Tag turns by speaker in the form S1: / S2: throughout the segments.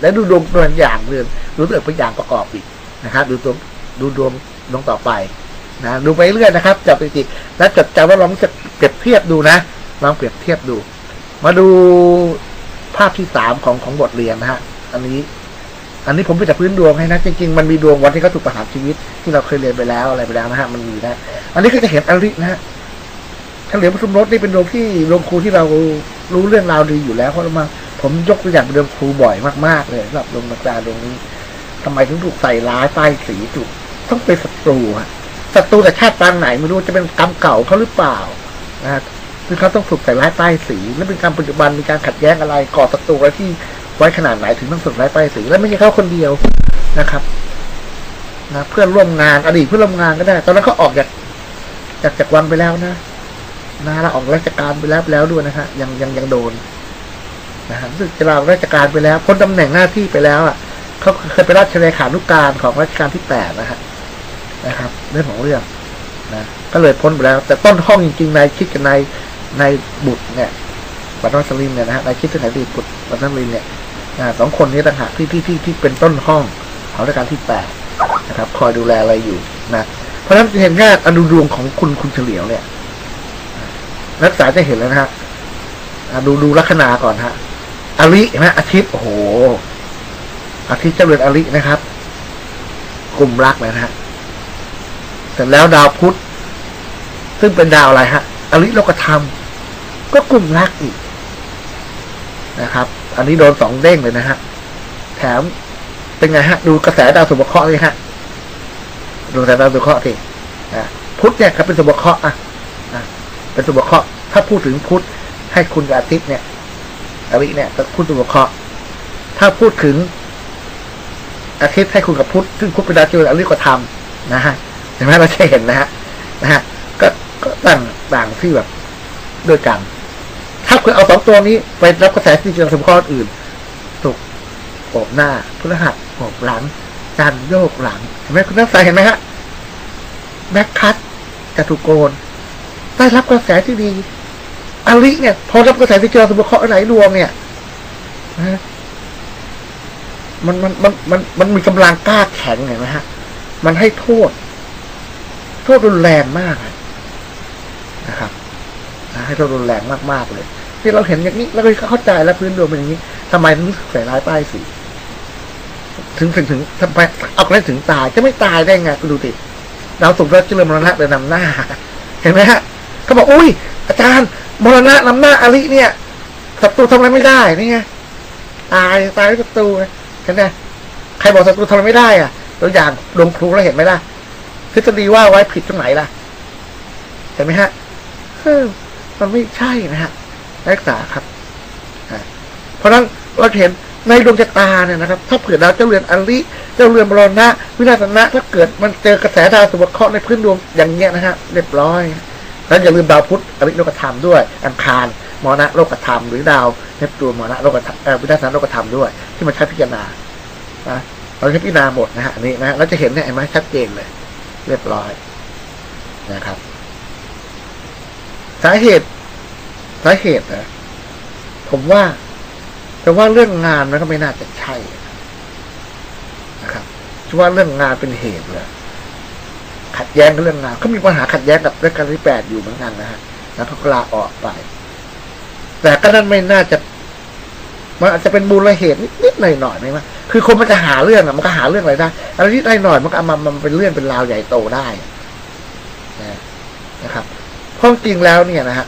S1: แล้วดูดวงตัวอย่างเรือนดูตัวอย่างประกอบอีกนะครับ ดูตัวดูดวงดวงต่อไปนะดูไปเรื่อยนะครับจับไปจิแล้วจดจำว่าลองจะเปรียบเทียบดูนะลองเปรียบเทียบดู มาดูภาพที่สามของของบทเรียนนะฮะอันนี้ อันนี้ผมไปจากพื้นดวงให้นะจริงๆมันมีดวงวันที่เขาถูกประหารชีวิต ที่เราเคยเรียนไปแล้วอะไรไปแล้วนะฮะมันมีนะอันนี้ก็จะเห็นอรินะฮะเฉลียวปทุมรถนี่เป็นดวงที่ดวงครูที่เรารู้เรื่องราวดีอยู่แล้วเพราะเรามา ผมยกตัวอย่างเป็นดวงครูบ่อยมากๆเลยสำหรับดวงดวงตาดวงนี้ทำไมถึงถูกใส่ร้ายป้ายสีถูกต้องเป็นศัตรูอะศัตรูแต่ชาติปางไหนไม่รู้จะเป็นกรรมเก่าเขาหรือเปล่านะคือเขาต้องถูกใส่ร้ายป้ายสี และเป็นการปัจจุบันมีการขัดแย้งอะไรก่อศัตรูไว้ที่ไว้ขนาดไหนถึงต้องถูกร้ายป้ายสี และไม่ใช่เขาคนเดียวนะครับนะเพื่อนร่วมงานอดีตเพื่อนร่วมงานก็ได้ ตอนนั้นเขาออกจากจากจากวังไปแล้วนะนะแล้วออกราชการไปแล้วแล้วด้วยนะฮะยังยังยังโดน นะฮะรู้สึกจะลาราชการไปแล้วพ้นตำแหน่งหน้าที่ไปแล้วอะเขาเคยเป็นราชเลขานุการของรัชกาลที่แปดนะฮะนะครับ เรื่องของเรื่องนะก็เลยพ้นไปแล้ว แต่ต้นห้องจริงๆนายคิดกับนายนายบุตรเนี่ยบัตรสลินเนี่ยนะฮะนายคิดกับนายบุตรบัตรสลินเนี่ยสองคนนี้ต่างหากที่ที่ที่ที่เป็นต้นห้องของรัชกาลที่แปดนะครับ คอยดูแลอะไรอยู่นะเพราะฉะนั้นเห็นง่ายอนุดวงของคุณคุณเฉลียวเนี่ยนักศึกษาจะเห็นแล้วนะฮะดูดูลัคนาก่อนฮะ อริเห็นไหมอาทิตย์โอ้โหอาทิตย์เจริญอรินะครับ กลุ่มรักนะฮะเสร็จแล้วดาวพุธซึ่งเป็นดาวอะไรฮะอริโลกธรรม ก็กลุ่มรักอีกนะครับ อันนี้โดนสองเด้งเลยนะฮะแถมเป็นไงฮะ ดูกระแสดาวสุภเคราะห์เลยฮะดูกระแสดาวสุภเคราะห์สิพุธเนี่ยครับเป็นสุภเคราะห์อะเป็นสุภเคราะห์ถ้าพูดถึงพุธให้คุณกับอาทิตย์เนี่ย อริเนี่ยก็พูดถึงหัวข้อถ้าพูดถึงอาทิตย์ให้คุณกับพุทธซึ่งพุทธเป็นดาวเจริญอริก็ทำนะฮะเห็นไหมเราจะเห็นนะฮะนะฮะก็ก็ต่างต่างที่แบบด้วยกัน ถ้าคุณเอาสองตัวนี้ไปรับกระแสที่จะสมข้ออื่นถูกโอบหน้าพฤหัสโอบหลังจันโยกหลังเห็นไหมคุณนักศึกษาเห็นไหมฮะแบ็คคัตจตุโกนได้รับกระแสที่ดี อลิเนี่ย พอรับกระแสที่เจอสมบูรณ์ไหนดวงเนี่ยนะมันมันมันมันมันมีกำลังกล้าแข็งเห็นไหมฮะ มันให้โทษ โทษรุนแรงมากนะครับให้โทษรุนแรงมากๆเลยที่เราเห็นอย่างนี้เราก็เข้าใจแล้วพื้นดวงเป็นอย่างนี้ทำไมถึงใส่ร้ายป้ายสีถึงถึงถึงทำไมเอาแล้วถึงตายจะไม่ตายได้ไงคุณดูดิดาวศุกร์เราเจริญมรณะเลยนำหน้า เห็นไหมฮะเขาบอกอุ้ยอาจารย์ มรณะนำหน้าอริเนี่ยศัตรูทำอะไรไม่ได้นี่ไงตายตายด้วยศัตรูไงเห็นไหมใครบอกศัตรูทำอะไรไม่ได้อะตัวอย่างดวงครูเราเห็นไหมล่ะทฤษฎีว่าไว้ผิดตรงไหนล่ะ เห็นไหมฮะเออมันไม่ใช่นะฮะนักศึกษาครับเพราะนั้นเราเห็นในดวงชะตาเนี่ยนะครับ ถ้าเผื่อดาวเจ้าเรือนอริเจ้าเรือนมรณะวินาศนะถ้าเกิดมันเจอกระแสดาวสมบัติเคราะห์ในพื้นดวงอย่างเงี้ยนะฮะเรียบร้อย แล้วอย่าลืมดาวพุธอริโลกธรรมด้วย อังคารมรณะโลกธรรม หรือดาวเนปจูนมรณะโลกธรรมวินาศโลกธรรมด้วย ที่มันใช้พิจารณานะเราใช้พิจารณาหมดนะฮะอันนี้นะเราจะเห็นเนี่ยเห็นไหมชัดเจนเลย เรียบร้อยนะครับ สาเหตุ สาเหตุนะผมว่า แต่ว่าเรื่องงานมันก็ไม่น่าจะใช่นะครับว่าเรื่องงานเป็นเหตุเลย ขัดแย้งกับเรื่องงานเขามีปัญหาขัดแย้งกับเรื่องการที่แปดอยู่เหมือนกันนะฮะแล้วเขาก็ลาออกไป แต่ก็นั่นไม่น่าจะ มันอาจจะเป็นมูลเหตุนิดๆหน่อยๆไหมวะคือคนมันจะหาเรื่องอะมันก็หาเรื่องอะไรได้อะไรที่ได้หน่อยมันก็เอามามันเป็นเรื่องเป็นราวใหญ่โตได้นะครับเพราะจริงแล้วเนี่ยนะฮะ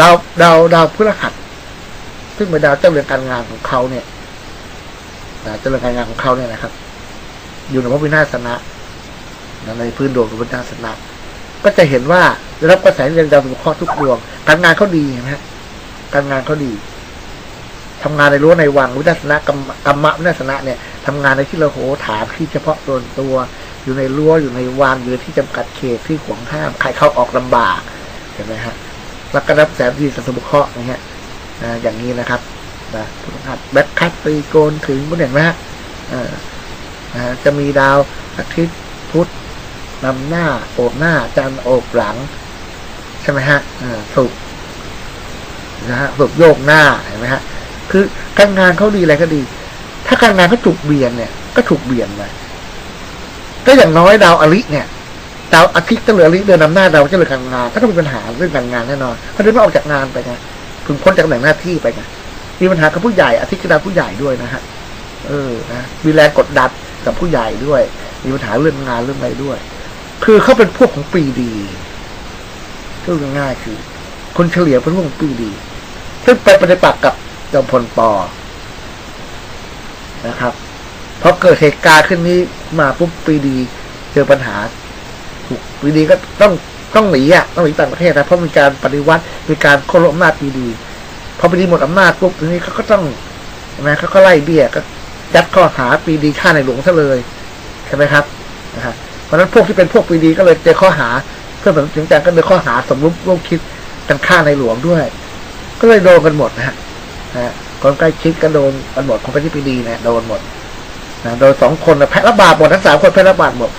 S1: ดาวดาวดาวพฤหัสซึ่งเป็นดาวเจ้าเรือนการงานของเขาเนี่ยเจ้าเรือนการงานของเขาเนี่ยนะครับ อยู่ในพระวินาศนะนะในพื้นดวงของพระวินาศนะก็จะเห็นว่าได้รับกระแสเรื่องดาวสุขเคราะห์ทุกดวง การงานเขาดีนะฮะการงานเขาดีทำงานในรั้วในวังวินาศนะกรรมกรรมะวินาศนะเนี่ยทำงานในที่เราโหฐานที่เฉพาะส่วนตัว อยู่ในรั้วอยู่ในวังอยู่ที่จำกัดเขตที่ขวางห้ามใครเข้าออกลำบากเห็นไหมฮะแล้วก็รับแสงดีสัสบุเคราะห์นะฮะอย่างนี้นะครับนะพุทธหัสแบ็คคัตตีโกนถึงคุณเห็นไหมฮะ นะจะมีดาวอาทิตย์พุธนำหน้าโอบหน้าจันทร์โอบหลัง ใช่ไหมฮะอ่าสุกนะฮะสุกโยกหน้าเห็นไหมฮะ คือการงานเขาดีอะไรก็ดี ถ้าการงานเขาถูกเบียนเนี่ย ก็ถูกเบียนไปก็อย่างน้อยดาวอริเนี่ยดาวอาทิตย์ก็เหลืออริเดินนำหน้าดาวจะเหลือการงานก็ต้องมีปัญหาเรื่องการงานแน่นอนเขาเดินไม่ออกจากงานไปไงพึงพ้นจากตำแหน่งหน้าที่ไปไงมีปัญหากับผู้ใหญ่อาทิตย์ก็ดาวผู้ใหญ่ด้วยนะฮะเออนะมีแรงกดดัน กับผู้ใหญ่ด้วย มีปัญหาเรื่องงานเรื่องอะไรด้วย คือเขาเป็นพวกของปีดีพูดง่ายๆคือ คนเฉลี่ยเป็นพวกของปีดี ซึ่งไปปฏิปักษ์กับจอมพลปอนะครับพอเกิดเหตุการณ์ขึ้นนี้มาปุ๊บปีดี เจอปัญหาถูกปีดีก็ต้องต้องหนีอะต้องหนีต่างประเทศนะเพราะมีการปฏิวัติมีการโค่นอำนาจปีดีพอปีดีหมดอำนาจปุ๊บทีนี้เขาก็ต้องนะเขาก็ไล่เบี้ยก็ ยัดข้อหาปีดีฆ่าในหลวงซะเลยใช่ไหมครับนะฮะเพราะฉะนั้นพวกที่เป็นพวกปีดีก็เลยเจอข้อหาเพื่อนผมถึงแต่ก็โดนข้อหาสมรู้ร่วมคิดกันฆ่าในหลวงด้วย ก็เลยโดนกันหมดนะฮะนะคนใกล้ชิดก็โดนกันหมดคนที่ปีดีเนี่ยโดนหมดนะโดนสองคนแพ้ระบาดหมดทั้งสามคนแพ้ระบาดหมด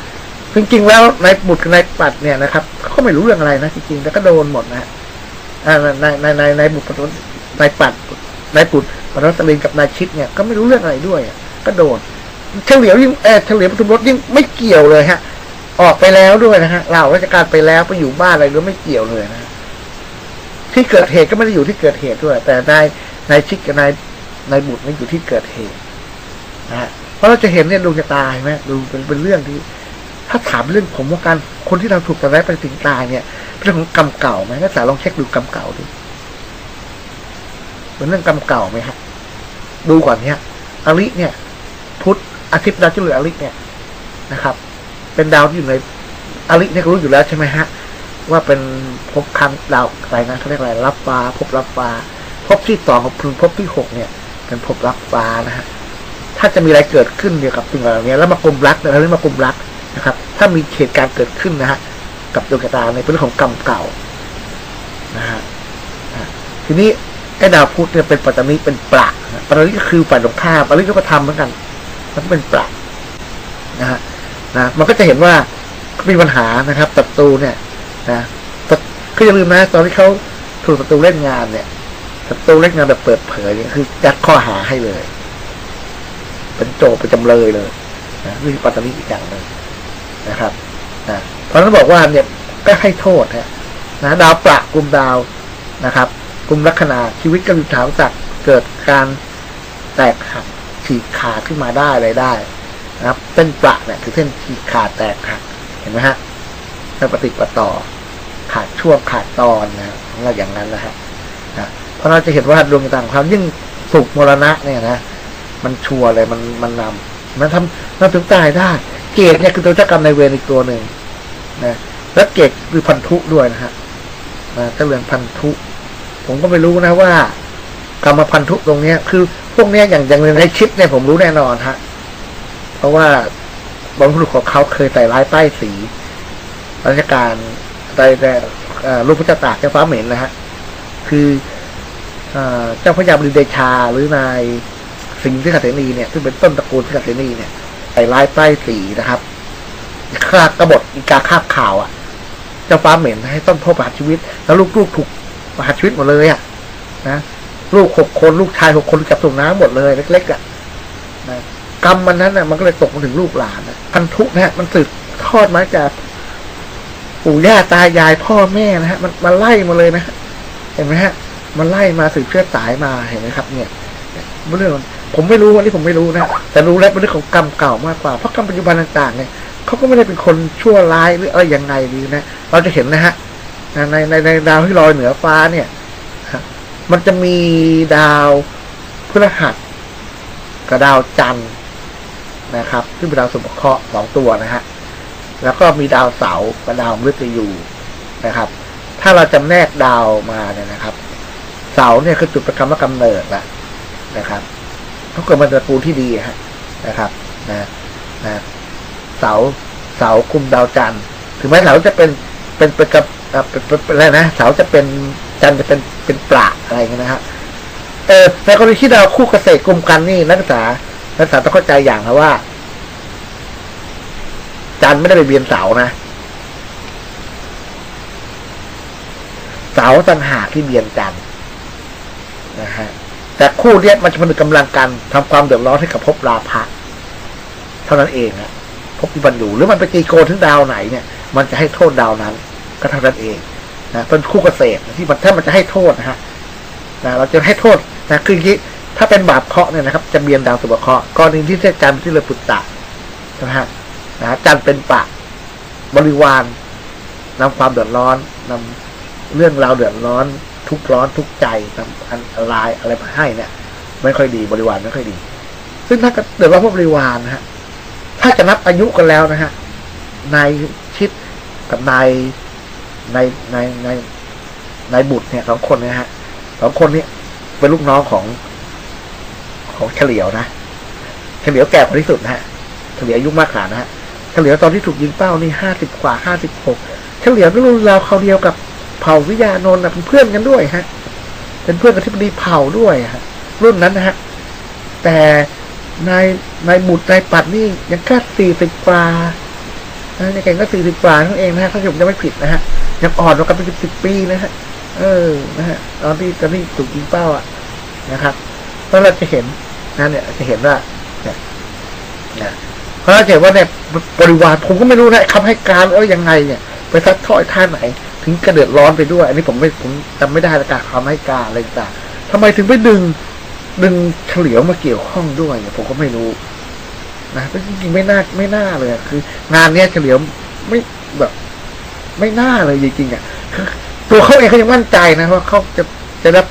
S1: จริงๆแล้วนายบุตรกับนายปัดเนี่ยนะครับเขาไม่รู้เรื่องอะไรนะจริงๆแต่ก็โดนหมดนะฮะนายนายนายนายบุตรนายปัดนายปุตร ปนสลินกับนายชิดเนี่ย ก็ไม่รู้เรื่องอะไรด้วยก็โดนเฉลียวยิ่งเออเฉลียวปทุมรถยิ่งไม่เกี่ยวเลยฮะ ออกไปแล้วด้วยนะฮะลาราชการไปแล้วไปอยู่บ้านอะไรด้วยไม่เกี่ยวเลยนะที่เกิดเหตุก็ไม่ได้อยู่ที่เกิดเหตุด้วย แต่นายนายชิดกับนายนายบุตรนี่อยู่ที่เกิดเหตุนะฮะเพราะเราจะเห็นเนี่ยดวงชะตาเห็นไหมดูเป็นเป็นเรื่องที่ ถ้าถามเรื่องผมว่าการคนที่เราถูกทำร้ายไปถึงตายเนี่ยเป็นเรื่องของกรรมเก่าไหมนักศึกษาลองเช็คดูกรรมเก่าดู เป็นเรื่องกรรมเก่าไหมครับดูก่อนเนี่ยอริเนี่ย พุทธอาทิตย์ดาวจุลอริเนี่ยนะครับ เป็นดาวที่อยู่ในอริเนี่ยก็รู้อยู่แล้วใช่ไหมฮะ ว่าเป็นภพคันดาวอะไรนะเขาเรียกอะไรรับฟ้าภพรับฟ้าภพที่สองของพึงภพที่หกเนี่ย เป็นภพรับฟ้านะฮะถ้าจะมีอะไรเกิดขึ้นเกี่ยวกับสิ่งเหล่านี้แล้วมากลมรักเราเรียกมากลมรักนะครับ ถ้ามีเหตุการณ์เกิดขึ้นนะฮะกับดวงชะตาในเรื่องของกรรมเก่านะฮะทีนี้ ไอ้ดาวพุธเนี่ยเป็นปัตตานีเป็นปลักนะปัตตานีก็คือฝ่ายตรงข้ามปัตตานีก็ทำเหมือนกัน มันเป็นปลักนะฮะนะมันก็จะเห็นว่ามีปัญหานะครับศัตรูเนี่ยนะศัตคืออย่าลืมนะตอนที่เขาถูกศัตรูเล่นงานเนี่ยศัตรูเล่นงานแบบเปิดเผยเนี่ยคือยัดข้อหาให้เลย เป็นโจเป็นจำเลยเลยนะนี่ปัตตานีอีกอย่างหนึ่งนะครับนะเพราะนั้นบอกว่าเนี่ยก็ให้โทษฮะนะดาวประกลุ่มดาวนะครับ กลุ่มลัคนาชีวิตก็มีฐานศักดิ์เกิดการแตกหักฉีกขาดขึ้นมาได้อะไรได้นะครับเส้นประเนี่ยคือเส้นฉีกขาดแตกหักเห็นไหมฮะถ้าปฏิปะต่อขาดช่วงขาดตอนนะอะไรอย่างนั้นนะฮะนะเพราะเราจะเห็นว่าดวงต่างๆเขายิ่งสุกมรณะเนี่ยนะมันชัวร์เลยมันมันนำมันทำมันถึงตายได้ เกตเนี่ยคือตัวเจ้ากรรมในเวรอีกตัวหนึ่งนะแล้วเกตคือพันธุด้วยนะฮะนะเจ้าเรือนพันธุ ผมก็ไม่รู้นะว่า กรรมพันธุตรงเนี้ย คือพวกเนี้ยอย่างอย่างในชิปเนี่ยผมรู้แน่นอนฮะ เพราะว่าบรรพบุรุษของเขาเคยใส่ร้ายป้ายสีราชการใส่แต่เอ่อลูกพระเจ้าตากเจ้าฟ้าเหม็นนะฮะ คือเจ้าพระยาบดิเดชาหรือนายสิงห์ที่ขัตเสนีเนี่ยซึ่งเป็นต้นตระกูลที่ขัตเสนีเนี่ยใส่ร้ายป้ายสีนะครับฆ่ากบฏอีกาคาบข่าวอะ เจ้าฟ้าเหม็นให้ต้นโทษประหารชีวิต แล้วลูกๆถูก ประหารชีวิตหมดเลยอะนะลูกหกคนลูกชายหกคนจับส่งน้ำหมดเลยเล็กๆอะนะกรรมมันนั้นน่ะมันก็เลยตกมาถึงลูกหลานนะพันธุนะฮะมันสืบทอดมาจากปู่ย่าตายายพ่อแม่นะฮะ มันมันไล่มาเลยนะเห็นไหมฮะ มันไล่มาสืบเชื้อสายมาเห็นไหมครับ เนี่ยเรื่องผมไม่รู้อันนี้ผมไม่รู้นะแต่รู้แล้วเป็นเรื่องของกรรมเก่ามากกว่าเพราะกรรมปัจจุบันต่างๆเนี่ยเขาก็ไม่ได้เป็นคนชั่วร้ายหรืออะไรยังไงดีนะเราจะเห็นนะฮะ ในในในดาวที่ลอยเหนือฟ้าเนี่ยมันจะมีดาวพฤหัสกับดาวจันทร์นะครับซึ่งเป็นดาวสมเคราะห์สองตัวนะฮะแล้วก็มีดาวเสาร์กับดาวมฤตยูนะครับ ถ้าเราจำแนกดาวมาเนี่ยนะครับ เสาเนี่ยคือจุดประกำและกำเนิดละนะครับเขาเกิดมาจากตระกูลที่ดีฮะนะครับนะนะเสาเสาคุมดาวจันทร์ถึงแม้เสาจะเป็นเป็นเป็นกับ อะไรนะเสาจะเป็นจันจะเป็นเป็นปลาอะไรเงี้ยนะฮะเออในกรณีที่ดาวคู่เกษตรกลุ่มกันนี่นักศึกษานักศึกษาต้องเข้าใจอย่างนะว่า จันไม่ได้ไปเบียนเสานะเสาต่างหากที่เบียนจันนะฮะแต่คู่เนี้ยมันจะผนึกกำลังกันทำความเดือดร้อนให้กับภพราภะเท่านั้นเองนะภพที่มันอยู่หรือมันไปตีโกนถึงดาวไหนเนี่ย มันจะให้โทษดาวนั้น ก็เท่านั้นเองนะเป็นคู่เกษตรที่มันถ้ามันจะให้โทษนะฮะนะเราจะให้โทษนะคืออย่างนี้ถ้าเป็นบาปเคาะเนี่ยนะครับ จะเบียนดาวสุภเคาะกรณีที่เทศจันทร์ที่เลยปุตตะนะฮะนะจันเป็นปะบริวารนำความเดือดร้อนนำเรื่องราวเดือดร้อน ทุกข์ร้อนทุกข์ใจนำอันตรายอะไรมาให้เนี่ย ไม่ค่อยดีบริวารไม่ค่อยดี ซึ่งถ้าเกิดว่าพวกบริวารนะฮะถ้าจะนับอายุกันแล้วนะฮะนายชิดกับนาย ในายนายนายนบุตรเนี่ยสองคนนะฮะสองคนนี้เป็นลูกน้องของ ของเฉลียวนะเฉลียวแก่กว่าที่สุดนะฮะเฉลียวอายุมากกว่านะฮะเฉลียวตอนที่ถูกยิงเป้านี่ห้าสิบกว่าห้าสิบหกเฉลียวก็รุ่นราวเขาเดียวกับเผ่าวิทยานนท์นะเป็นเพื่อนกันด้วยฮะ เป็นเพื่อนกับที่ปดีเผ่าด้วยฮะ รุ่นนั้นนะฮะ แต่นายนายบุตรนายปัดนี่ยังแค่สี่สิบกว่านะนายเก่งก็สี่สิบกว่าเท่านั้นเองนะฮะถ้าผมจะไม่ผิดนะฮะ ยังอ่อนกว่ากันเป็นสิบสิบปีนะฮะ เออ นะฮะ ตอนที่ตอนที่ถูกยิงเป้าอะ นะครับเพราะเราจะเห็นนะเนี่ย จะเห็นว่าเนี่ยนะเพราะเราเห็นว่าเนี่ยบริวารผมก็ไม่รู้นะคำให้การเออยังไงเนี่ย ไปซัดทอดท่าไหน ถึงกระเดือดร้อนไปด้วย อันนี้ผมไม่ผมจำไม่ได้ล้วการคำให้การอะไรต่างทำไมถึงไปดึง ดึงเฉลียวมาเกี่ยวข้องด้วยเนี่ยผมก็ไม่รู้นะจริงๆไม่น่าไม่น่าเลยคืองานเนี้ยเฉลียวไม่แบบ ไม่น่าเลยจริงๆอะตัวเขาเองเขายังมั่นใจนะว่าเขาจะจะรับ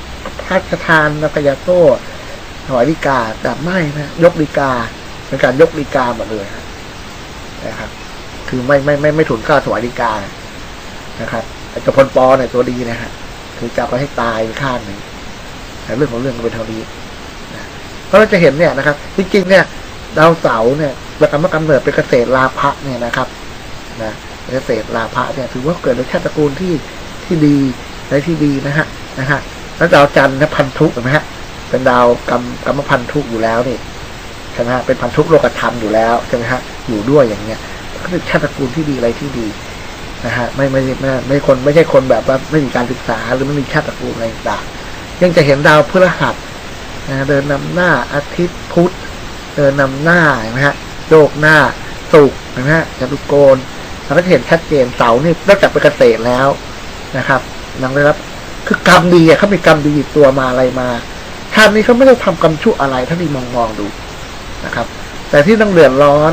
S1: พระราชทานนักยาโซ่ถวายดีกาแต่ไม่นะยกดีกาเป็นการยกดีกาหมดเลยฮะนะครับ คือไม่ไม่ไม่ไม่ถุนกล้าถวายดีกานะครับไอ้เจพลปอเนี่ยตัวดีนะฮะคือจะไปให้ตายไปข้างหนึ่งแต่เรื่องของเรื่องก็เป็นเท่านี้นะเพราะเราจะเห็นเนี่ยนะครับ จริงๆเนี่ยดาวเสาเนี่ยประกำมกำเนิดเป็นเกษตรลาภะเนี่ยนะครับ นะ เกษตรลาภะเนี่ยถือว่าเกิดในชาติตระกูลที่ที่ดีในที่ดีนะฮะนะฮะแล้วดาวจันทร์นะพันธุเห็นไหมฮะเป็นดาวกรรมกรรมพันธุอยู่แล้วนี่ใช่ไหมฮะเป็นพันธุโลกธรรมอยู่แล้วใช่ไหมฮะอยู่ด้วยอย่างเงี้ยก็เป็นชาติตระกูลที่ดีอะไรที่ดีนะฮะไม่ไม่ไม่ไม่คนไม่ใช่คนแบบว่าไม่มีการศึกษาหรือไม่มีชาติตระกูลอะไรต่างยังจะเห็นดาวพฤหัสนะเดินนำหน้าอาทิตย์พุธเดินนำหน้าเห็นไหมฮะโยกหน้าสุกเห็นไหมฮะจตุโกน เราก็เห็นชัดเจนเสานี่นอกจากเป็นเกษตรแล้วนะครับยังได้รับคือกรรมดีอะเขามีกรรมดีติดตัวมาอะไรมาชาตินี้เขาไม่ได้ทำกรรมชั่วอะไรถ้าดีมองมองๆดูนะครับ แต่ที่ต้องเดือดร้อน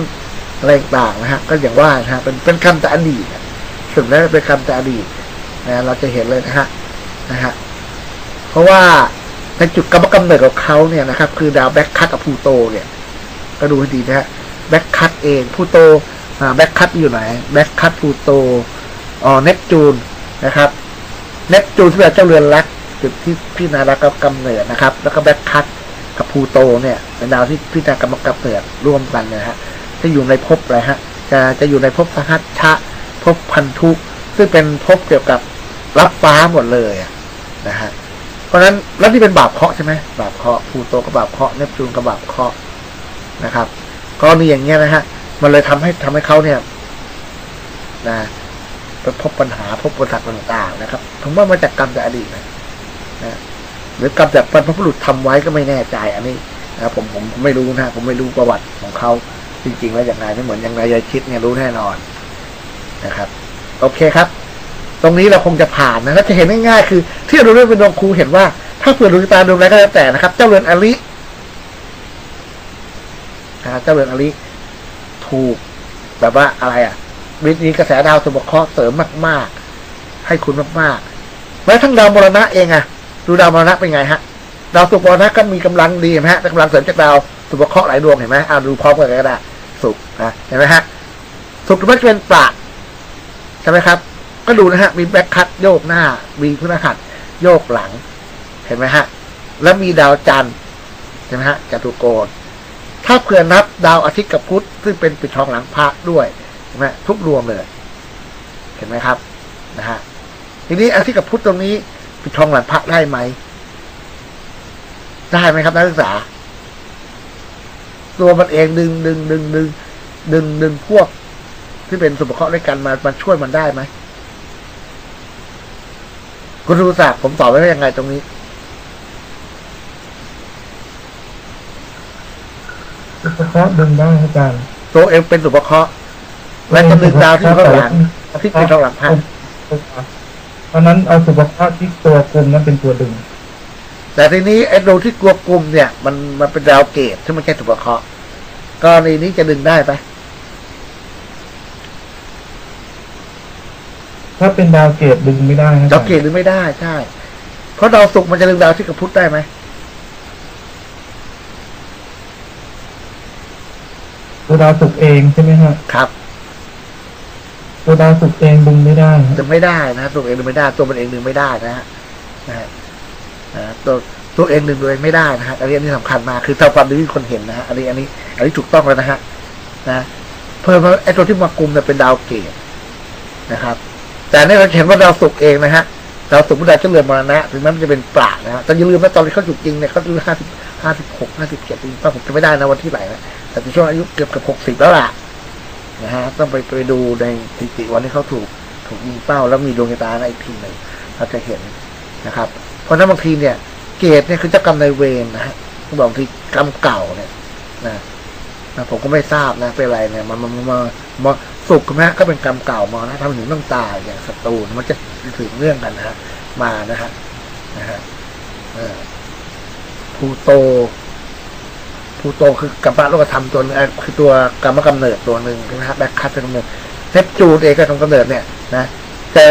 S1: อะไรต่างนะฮะก็อย่างว่านะฮะเป็นเป็นกรรมแต่อดีตอะถึงแม้เป็นกรรมแต่อดีตนะเราจะเห็นเลยนะฮะนะฮะเพราะว่าในจุดกรรมกำเนิดของเขาเนี่ยนะครับ คือดาวแบ็คคัตกับพูโตเนี่ย ก็ดูให้ดีนะฮะแบ็คคัตเองพูโต แบ็คคัตอยู่ไหนแบ็คคัตพลูโตอ๋อเนปจูนนะครับเนปจูนที่เป็นเจ้าเรือนรักจุดที่พี่นารักกำเนิดนะครับ แล้วก็แบ็คคัตกับพลูโตเนี่ยเป็นดาวที่พี่นากำลังกำเนิดร่วมกันนะฮะจะอยู่ในภพอะไรฮะจะจะอยู่ในภพสหัชชะภพพันธุซึ่งเป็นภพเกี่ยวกับรับฟ้าหมดเลยนะฮะเพราะนั้นแล้วที่เป็นบาปเคาะใช่ไหมบาปเคาะพลูโตกับบาปเคาะเนปจูนกับบาปเคาะนะครับกรณีอย่างเงี้ยนะฮะ มันเลยทำให้ทำให้เขาเนี่ยนะไปพบปัญหาพบปัญหาต่างๆนะครับผมว่ามาจากกรรมจากอดีตนะนะหรือกรรมจากบรรพบุรุษทำไว้ก็ไม่แน่ใจ อันนี้นะผมผมไม่รู้นะผมไม่รู้ประวัติของเขาจริงๆแล้วอย่างไรไม่เหมือนอย่างไรยายคิดเนี่ยรู้แน่นอนนะครับ โอเคครับ ตรงนี้เราคงจะผ่านนะแล้วจะเห็นง่ายๆคือ ที่เราดูเรื่องเป็นดวงครูเห็นว่า ถ้าเผื่อดวงตาดวงอะไรก็แล้วแต่นะครับ เจ้าเรือนอลินะฮะเจ้าเรือนอลิ ถูก แบบว่าอะไรอะวิธีกระแสดาวสุบเคราะห์เสริมมาก ๆ ให้คุณมากๆแม้ทั้งดาวมรณะเองอะดูดาวมรณะเป็นไงฮะดาวสุบมรณะก็มีกำลังดีเห็นไหมฮะกำลังเสริมจากดาวสุบเคราะห์หลายดวงเห็นไหมอ่าดูพร้อมกันก็ได้สุกนะเห็นไหมฮะสุกมันเป็นประใช่ไหมครับ ก็ดูนะฮะ มีแบ็คคัตโยกหน้า มีพฤหัสโยกหลัง เห็นไหมฮะ แล้วมีดาวจันทร์ใช่ไหมฮะจตุโกณถ้าเผื่อนับ ดาวอาทิตย์กับพุธซึ่งเป็นปิดทองหลังพระด้วยใช่ทุกดวงเลย เห็นไหมครับนะฮะทีนี้อาทิตย์กับพุธตรงนี้ ปิดทองหลังพระได้ไหมได้ไหมครับนักศึกษา ตัวมันเองดึงดึงดึงดึงดึงดึงพวก ที่เป็นสุภเคราะห์ด้วยกันมามาช่วยมันได้ไหมคุณรู้ศักดิ์ผมตอบไว้ยังไงตรงนี้
S2: สุภเคราะห์ดึงได้อาจารย์
S1: ตัวเองเป็นสุภเคราะห์และจะดึงดาวที่อยู่ข้างหลังที่เป็นข้างหลังท่าน
S2: เพราะนั้นเอาสุภเคราะห์ที่ตัวกลมนั้นเป็นตัวดึง
S1: แต่ทีนี้ไอ้ดวงที่กลัวกลุ่มเนี่ย มันมันเป็นดาวเกตที่ไม่ใช่สุภเคราะห์กรณีนี้จะดึงได้ไหม
S2: ถ้าเป็นดาวเกตดึงไม่ได้นะ
S1: ดาวเกตดึงไม่ได้ใช่เพราะดาวศุกร์มันจะดึงดาวที่กับพุธได้ไหม
S2: ตัวดาวศุกร์เองใช่ไหมฮะ
S1: ครับ
S2: ตัวดาวศุกร์เองดึงไม่ได้ฮะ
S1: ดึงไม่ได้นะตัวเองดึงไม่ได้ ตัวมันเองดึงไม่ได้นะฮะนะฮะนะฮะตัวตัวเองดึงตัวเองไม่ได้นะฮะอันนี้อันนี้สำคัญมากคือถ้าความดีที่คนเห็นนะฮะอันนี้อันนี้ อันนี้ถูกต้องแล้วนะฮะนะเพิ่มว่าไอ้ตัวที่มากลุ่มเนี่ยเป็นดาวเกตนะครับ แต่เนี่ยเราเห็นว่าดาวศุกร์เองนะฮะดาวศุกร์เป็นดาวเฉลิมมรณะถึงแม้มันจะเป็นปราดนะฮะแต่อย่าลืมว่าตอนที่เขาอยู่จริงเนี่ยเขาอายุห้าสิบ ห้าสิบหกห้าสิบเจ็ดจริงป่ะผมจะไม่ได้นะวันที่ไหนนะแต่ในช่วงอายุเกือบเกือบหกสิบแล้วล่ะนะฮะต้องไปไปดูในสถิติวันที่เขาถูกถูกยิงเป้าแล้วมีดวงตาในอีกทีหนึ่งเราจะเห็นนะครับ เพราะนั้นบางทีเนี่ย เกตเนี่ยคือเจ้ากรรมนายเวรนะฮะบอกบางทีกรรมเก่าเนี่ยนะนะผมก็ไม่ทราบนะเป็นอะไรเนี่ยมันมันมามาสุกนะก็เป็นกรรมเก่ามานะทำถึงต้องตายอย่างศัตรูมันจะถึงเรื่องกันนะฮะมานะฮะนะฮะเออ พลูโตพลูโตคือกรรมโลกธรรมตัวหนึงเอ่อคือตัวกรรมกำเนิดตัวหนึ่งนะฮะแบ็คคัตเป็นกำเนิดเนปจูนเองก็กรรมกำเนิดเนี่ยนะแต่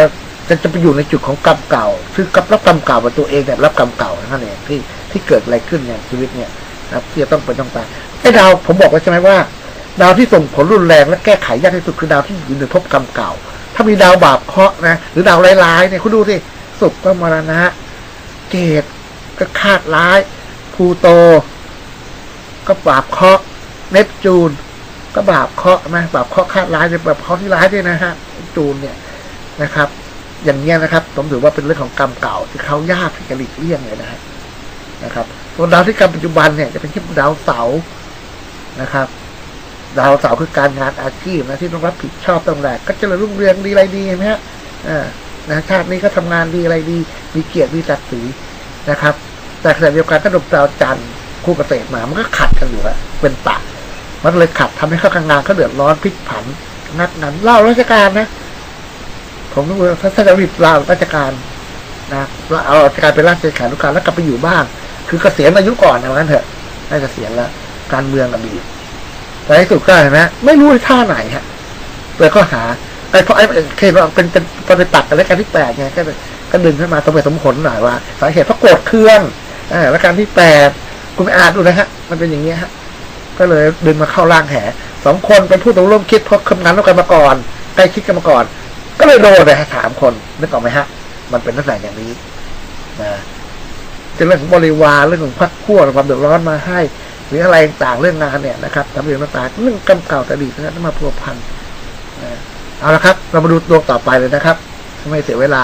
S1: จะจะไปอยู่ในจุดของกรรมเก่า คือกับรับกรรมเก่ามาตัวเองแบบรับกรรมเก่านั่นเองที่ที่เกิดอะไรขึ้นเนี่ยชีวิตเนี่ยนะที่จะต้องเป็นต้องตายไอ้ดาวผมบอกไว้ใช่ไหมว่า ดาวที่ส่งผลรุนแรงและแก้ไขยากที่สุดคือดาวที่อยู่ในภพกรรมเก่า ถ้ามีดาวบาปเคราะห์นะหรือดาวร้ายๆเนี่ยคุณดูสิสุกร์ก็มรณะเกตก็คาดร้าย พูโต ก็บาปเคาะเนปจูน ก็บาปเคาะห์นะบาปเคาะคาดร้ายเป็นบาปเคาะที่ร้ายด้วยนะฮะจูนเนี่ยนะครับ อย่างเงี้ยนะครับผมถือว่าเป็นเรื่องของกรรมเก่าที่เขายากที่จะหลีกเลี่ยงเลยนะฮะนะครับส่วนดาวที่กรรมปัจจุบันเนี่ยจะเป็นที่ดาวเสาร์นะครับดาวเสาร์คือการงานอาชีพนะที่ต้องรับผิดชอบต้องแหลกก็เจะรุ่งเรืองดีอะไรดีเห็นไหมฮะอ่านะชาตินี้ก็ทำงานดีอะไรดี มีเกียรติมีศักดิ์ศรีนะครับ แต่ขณะเดียวกันถ้าดวงดาวจันทร์คู่เกษตรมา มันก็ขัดกันอยู่อะเป็นปะมันเลยขัดทำให้เขากางานเขาเดือดร้อนพลิกผัน นักงานเล่าราชการนะผมนึกว่าถ้าจะริบลาราชการนะแล้วเอาราชการเป็นราชการทุกการแล้วกลับไปอยู่บ้าน คือเกษียณอายุก่อนนะงั้นเถอะน่าจะเกษียณแล้ว การเมืองอะบีบแต่ที่สุดก็เห็นไหมไม่รู้ท่าไหนฮะเลยก็หาไอ้เพราะไอ้เคยว่าเป็นเป็นเป็นไปตัดกันแล้วการที่แปดไงก็ก็ดึงขึ้นมาสมเหตุสมผลหน่อยว่าสาเหตุเพราะโกรธเคือง อ่าแล้วการที่แปดคุณไปอ่านดูนะฮะ มันเป็นอย่างเงี้ยฮะ ก็เลยดึงมาเข้าร่างแหสองคนเป็นผู้ต้องร่วมคิดเพราะคำนั้นกันมาก่อนใกล้คิดกันมาก่อน ก็เลยโดนเลยฮะสามคนนึกออกไหมฮะ มันเป็นลักษณะอย่างนี้นะจะเรื่องของบริวารเรื่องของพักขั้วความเดือดร้อนมาให้ หรืออะไรต่างเรื่องงานเนี่ยนะครับทำเรื่องต่างเรื่องกรรมเก่าแต่ดีนะต้องมาพัวพันนะเอาละครับ เรามาดูดวงต่อไปเลยนะครับไม่เสียเวลา